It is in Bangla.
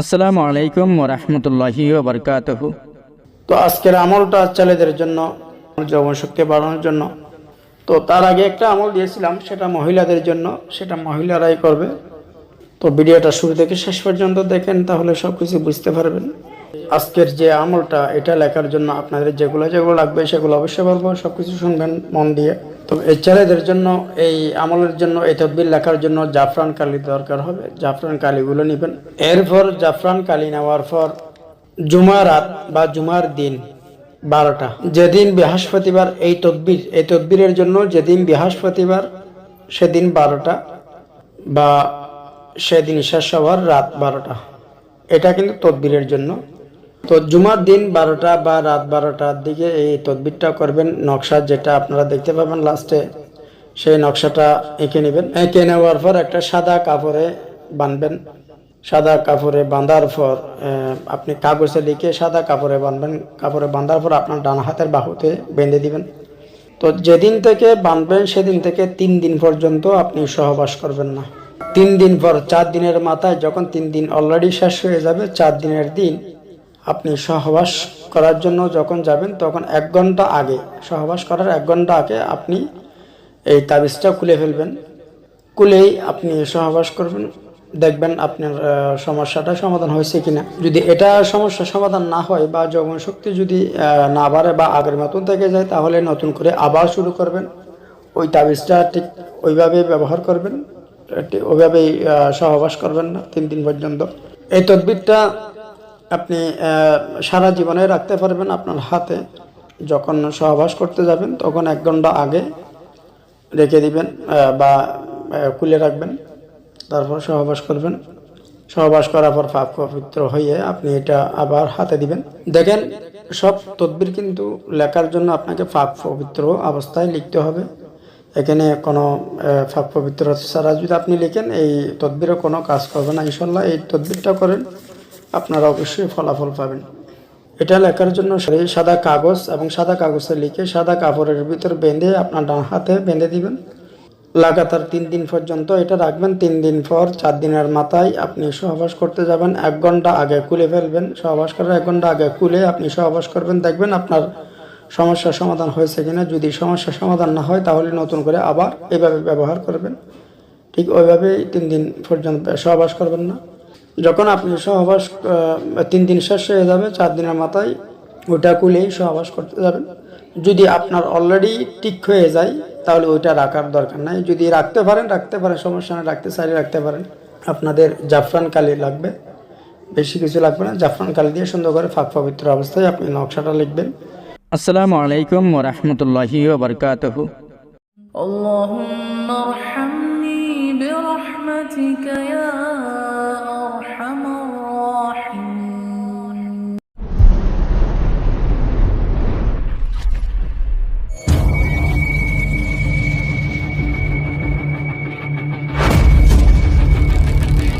আসসালামু আলাইকুম ওরহমতুল্লাহি ওবরকাতহ তো আজকের আমলটা ছেলেদের জন্য যৌবন শক্তি বাড়ানোর জন্য। তো তার আগে একটা আমল দিয়েছিলাম, সেটা মহিলাদের জন্য, সেটা মহিলারাই করবে। তো ভিডিওটা শুরু থেকে শেষ পর্যন্ত দেখেন, তাহলে সব কিছু বুঝতে পারবেন। আজকের যে আমলটা, এটা লেখার জন্য আপনাদের যেগুলো যেগুলো লাগবে, সেগুলো অবশ্যই বলব সব কিছু শুনবেন মন দিয়ে। তো এই ছেলেদের জন্য, এই আমলের জন্য, এই তদবির লেখার জন্য জাফরান কালি দরকার হবে। জাফরান কালিগুলো নেবেন। এরপর জাফরান কালি নেওয়ার পর জুমার রাত বা জুমার দিন বারোটা। যেদিন বৃহস্পতিবার এই তদবির, এই তদবিরের জন্য যেদিন বৃহস্পতিবার সেদিন বারোটা বা সেদিন শেষ হওয়ার রাত বারোটা। এটা কিন্তু তদবিরের জন্য। তো জুমার দিন বারোটা বা রাত বারোটার দিকে এই তদবিরটা করবেন, নকশা যেটা আপনারা দেখতে পাবেন লাস্টে সেই নকশাটা এঁকে নেবেন। এঁকে নেওয়ার পর একটা সাদা কাপড়ে বাঁধবেন সাদা কাপড়ে বাঁধার পর আপনি কাগজে লিখে সাদা কাপড়ে বাঁধবেন কাপড়ে বাঁধার পর আপনার ডান হাতের বাহুতে বেঁধে দিবেন। তো যেদিন থেকে বাঁধবেন সেদিন থেকে তিন দিন পর্যন্ত আপনি সহবাস করবেন না। তিন দিন পর, চার দিনের মাথায় যখন তিন দিন অলরেডি শেষ হয়ে যাবে, চার দিনের দিন আপনি সহবাস করার জন্য যখন যাবেন, তখন এক ঘণ্টা আগে, সহবাস করার এক ঘণ্টা আগে আপনি এই তাবিজটা খুলে ফেলবেন। খুলেই আপনি সহবাস করবেন। দেখবেন আপনার সমস্যাটা সমাধান হয়েছে কিনা। যদি এটা সমস্যা সমাধান না হয় বা যৌবন শক্তি যদি না বাড়ে বা আগের মতন থেকে যায়, তাহলে নতুন করে আবার শুরু করবেন। ওই তাবিজটা ঠিক ওইভাবেই ব্যবহার করবেন। ওইভাবেই সহবাস করবেন না তিন দিন পর্যন্ত। এই তদবিরটা আপনি সারা জীবনে রাখতে পারবেন আপনার হাতে। যখন সহবাস করতে যাবেন, তখন এক ঘণ্টা আগে রেখে দিবেন বা খুলে রাখবেন, তারপর সহবাস করবেন। সহবাস করার পর পাপ পবিত্র হয়ে আপনি এটা আবার হাতে দিবেন। দেখেন, সব তদবির কিন্তু লেখার জন্য আপনাকে পাপ পবিত্র অবস্থায় লিখতে হবে। এখানে কোনো পাক পবিত্র ছাড়া যদি আপনি লিখেন, এই তদবিরে কোনো কাজ করবে না। ইনশাল্লাহ এই তদবিরটা করেন। আপনারা অবশ্যই ফলাফল পাবেন। এটা লেখার জন্য সাদা কাগজ এবং সাদা কাগজে লিখে সাদা কাপড়ের ভিতর বেঁধে আপনার ডান হাতে বেঁধে দিবেন। লাগাতার তিন দিন পর্যন্ত এটা রাখবেন। তিন দিন পর চার দিনের মাথায় আপনি সহবাস করতে যাবেন। এক ঘণ্টা আগে খুলে ফেলবেন। সহবাস করার এক ঘণ্টা আগে খুলে আপনি সহবাস করবেন। দেখবেন আপনার সমস্যার সমাধান হয়েছে কিনা। যদি সমস্যার সমাধান না হয়, তাহলে নতুন করে আবার এভাবে ব্যবহার করবেন। ঠিক ওইভাবেই তিন দিন পর্যন্ত সহবাস করবেন না। যখন আপনি সহবাস আহ, তিন দিন শেষ হয়ে যাবে চার দিনের মাথায় ওটা খুলেই সহবাস করতে যাবেন যদি আপনার অলরেডি ঠিক হয়ে যায় তাহলে ওইটা রাখার দরকার নাই যদি রাখতে পারেন রাখতে পারেন সমস্যা না রাখতে চাইলে রাখতে পারেন আপনাদের জাফরান কালি লাগবে বেশি কিছু লাগবে না জাফরান কালি দিয়ে সুন্দর করে ফাঁক পবিত্র অবস্থায় আপনি নকশাটা লিখবেন আসসালামু আলাইকুম ওরহমতুল্লাহি ওবরকাতহ اللهم ارحمني برحمتك يا